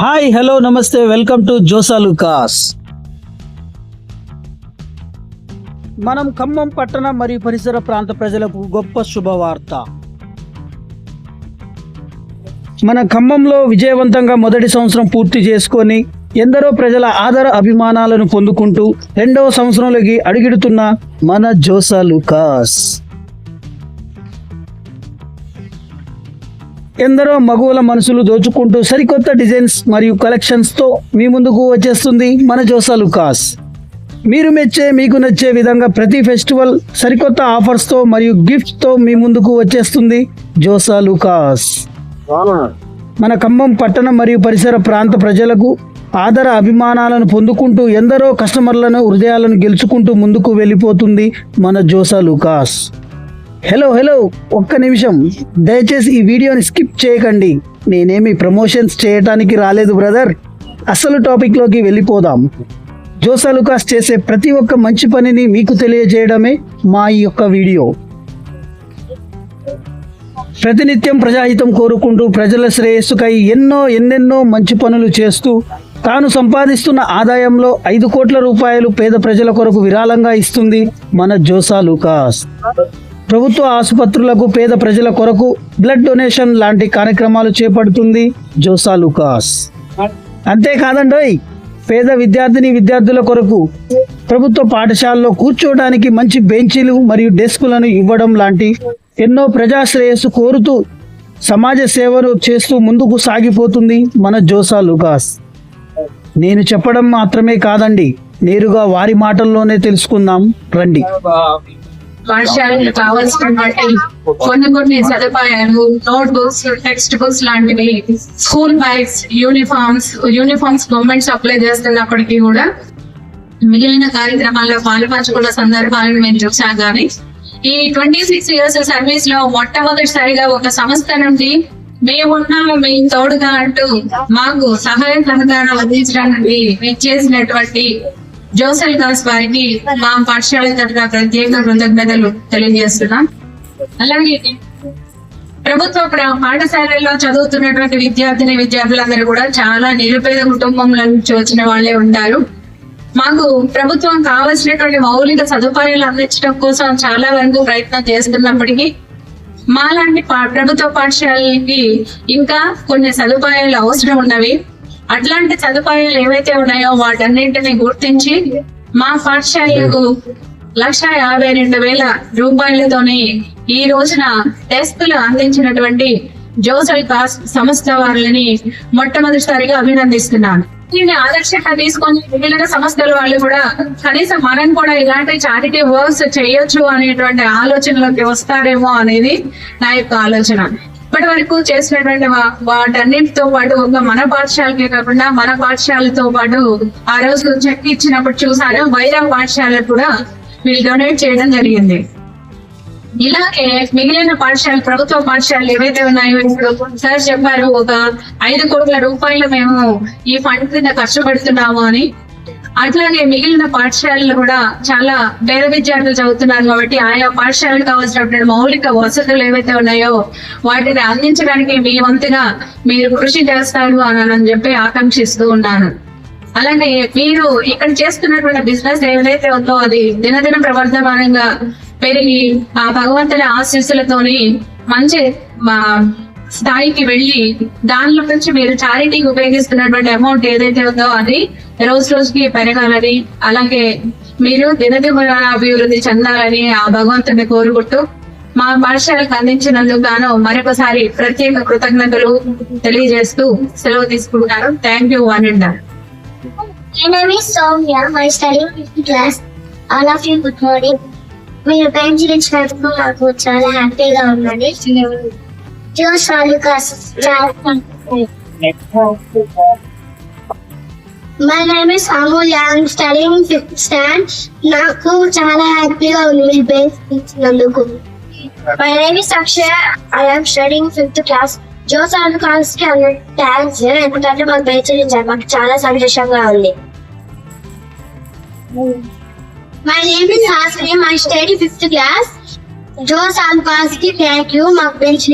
Hi hello namaste welcome to జోసాలు కాస్ మనం ఖమ్మం పట్టణ మరియు పరిసర ప్రాంత ప్రజలకు గొప్ప శుభవార్త. మన ఖమ్మంలో విజయవంతంగా మొదటి సంవత్సరం పూర్తి చేసుకొని ఎందరో ప్రజల ఆదర అభిమానాలను పొందుకుంటూ రెండవ సంవత్సరంలోకి అడుగిడుతున్న మన జోసా లుకాస్. ఎందరో మగువల మనసులు దోచుకుంటూ సరికొత్త డిజైన్స్ మరియు కలెక్షన్స్తో మీ ముందుకు వచ్చేస్తుంది మన జోసా లుకాస్. మీరు మెచ్చే మీకు నచ్చే విధంగా ప్రతి ఫెస్టివల్ సరికొత్త ఆఫర్స్తో మరియు గిఫ్ట్స్తో మీ ముందుకు వచ్చేస్తుంది జోసా లుకాస్. మన ఖమ్మం పట్టణం మరియు పరిసర ప్రాంత ప్రజలకు ఆదర అభిమానాలను పొందుకుంటూ ఎందరో కస్టమర్లను హృదయాలను గెలుచుకుంటూ ముందుకు వెళ్ళిపోతుంది మన జోసా లుకాస్. హలో హలో ఒక్క నిమిషం. దయచేసి ఈ వీడియోని స్కిప్ చేయకండి. నేనేమి ప్రమోషన్స్ చేయటానికి రాలేదు బ్రదర్. అసలు టాపిక్లోకి వెళ్ళిపోదాం. జోసాలుకాస్ చేసే ప్రతి ఒక్క మంచి పనిని మీకు తెలియజేయడమే మా ఈ యొక్క వీడియో. ప్రతినిత్యం ప్రజాహితం కోరుకుంటూ ప్రజల శ్రేయస్సుకై ఎన్నో ఎన్నెన్నో మంచి పనులు చేస్తూ తాను సంపాదిస్తున్న ఆదాయంలో ఐదు కోట్ల రూపాయలు పేద ప్రజల కొరకు విరాళంగా ఇస్తుంది మన జోసా లూకాస్. ప్రభుత్వ ఆసుపత్రులకు పేద ప్రజల కొరకు బ్లడ్ డొనేషన్ లాంటి కార్యక్రమాలు చేపడుతుంది జోసా లూకాస్. అంతేకాదండోయ్ పేద విద్యార్థిని విద్యార్థుల కొరకు ప్రభుత్వ పాఠశాలలో కూర్చోవడానికి మంచి బెంచీలు మరియు డెస్కులను ఇవ్వడం లాంటి ఎన్నో ప్రజాశ్రేయస్సు కోరుతూ సమాజ సేవలు చేస్తూ ముందుకు సాగిపోతుంది మన జోసా లుకాస్. నేను చెప్పడం మాత్రమే కాదండి నేరుగా వారి మాటల్లోనే తెలుసుకుందాం. రండి. పాఠశాలకు కావాల్సినటువంటి కొన్ని కొన్ని సదుపాయాలు నోట్ బుక్స్ టెక్స్ట్ బుక్స్ లాంటివి school bags uniforms uniforms government supply చేస్తున్నప్పటికీ కూడా మిగిలిన కార్యక్రమాల్లో పాల్పంచుకున్న సందర్భాలను మేము చూసాం కానీ ఈ ట్వంటీ సిక్స్ ఇయర్స్ సర్వీస్లో మొట్టమొదటిసారిగా ఒక సంస్థ నుండి మేమున్నాము మేము తోడుగా అంటూ మాకు సహాయ సహకారాలు అందించడానికి చేసినటువంటి జోసెల్ దాస్ వారికి మా పాఠశాల తరఫున ప్రత్యేక కృతజ్ఞతలు తెలియజేస్తున్నాం. అలాగే ప్రభుత్వ ప్ర- పాఠశాలల్లో చదువుతున్నటువంటి విద్యార్థిని విద్యార్థులందరూ కూడా చాలా నిరుపేద కుటుంబంలో నుంచి వచ్చిన వాళ్ళే ఉంటారు. మాకు ప్రభుత్వం కావలసినటువంటి మౌలిక సదుపాయాలు అందించడం కోసం చాలా వరకు ప్రయత్నం చేస్తున్నప్పటికీ మాలాంటి పా- ప్రభుత్వ పాఠశాలకి ఇంకా కొన్ని సదుపాయాలు అవసరం ఉన్నవి. అట్లాంటి సదుపాయాలు ఏవైతే ఉన్నాయో వాటన్నింటినీ గుర్తించి మా పాఠశాలకు లక్ష యాభై రెండు వేల రూపాయలతోని ఈ రోజున టెస్టులు అందించినటువంటి జోసల్ కాస్ సంస్థ వారిని మొట్టమొదటిసారిగా అభినందిస్తున్నాను. దీన్ని ఆదర్శంగా తీసుకొని మిగిలిన సంస్థల వాళ్ళు కూడా కనీసం మనం కూడా ఇలాంటి చారిటీ వర్క్స్ చేయొచ్చు అనేటువంటి ఆలోచనలోకి వస్తారేమో అనేది నా యొక్క ఆలోచన. ఇప్పటి వరకు చేసినటువంటి వాటన్నిటితో పాటు ఒక మన పాఠశాలకే కాకుండా మన పాఠశాలతో పాటు ఆ రోజు చెక్ ఇచ్చినప్పుడు చూసాను వైరా పాఠశాలకు కూడా వీళ్ళు డొనేట్ చేయడం జరిగింది. ఇలాగే మిగిలిన పాఠశాల ప్రభుత్వ పాఠశాలలు ఏవైతే ఉన్నాయో ఇప్పుడు సార్ చెప్పారు ఒక ఐదు కోట్ల రూపాయలు మేము ఈ ఫండ్ కింద ఖర్చు పెడుతున్నాము అని. అట్లానే మిగిలిన పాఠశాలలు కూడా చాలా పేద విద్యార్థులు చదువుతున్నారు కాబట్టి ఆయా పాఠశాలకు కావాల్సినటువంటి మౌలిక వసతులు ఏవైతే ఉన్నాయో వాటిని అందించడానికి మీ వంతుగా మీరు కృషి చేస్తారు అని అని చెప్పి ఆకాంక్షిస్తూ ఉన్నాను. అలాగే మీరు ఇక్కడ చేస్తున్నటువంటి బిజినెస్ ఏదైతే ఉందో అది దినదిన ప్రవర్ధమానంగా పెరిగి ఆ భగవంతుని ఆశీస్సులతోని మంచి మా స్థాయికి వెళ్ళి దానిలో నుంచి మీరు చారిటీకి ఉపయోగిస్తున్నటువంటి అమౌంట్ ఏదైతే ఉందో అది రోజు రోజుకి పెరగాలని అలాగే మీరు దినదిన అభివృద్ధి చెందాలని ఆ భగవంతుని కోరుకుంటూ మా పాఠశాలకు అందించినందుకు గాను మరొకసారి ప్రత్యేక కృతజ్ఞతలు తెలియజేస్తూ సెలవు తీసుకుంటాను thank you one and My name is Soumya. My studying fifth class. All of you good morning. మీరు బెంచ్ ఇచ్చినందుకు నాకు చాలా హ్యాపీగా చాలా my name is Amul I'm studying fifth standard నాకు చాలా హ్యాపీగా ఉంది. మీ పేరు ఇచ్చినందుకు. My name is Akshaya I am fifth class Jose కాల్స్కి అన్న థ్యాంక్స్ ఎందుకంటే మాకు బెంచ్ మాకు చాలా సంతోషంగా ఉంది. My name is Hasni my study fifth class జోస్ ఆల్కాస్కి థ్యాంక్ యూ మాకు బెంచ్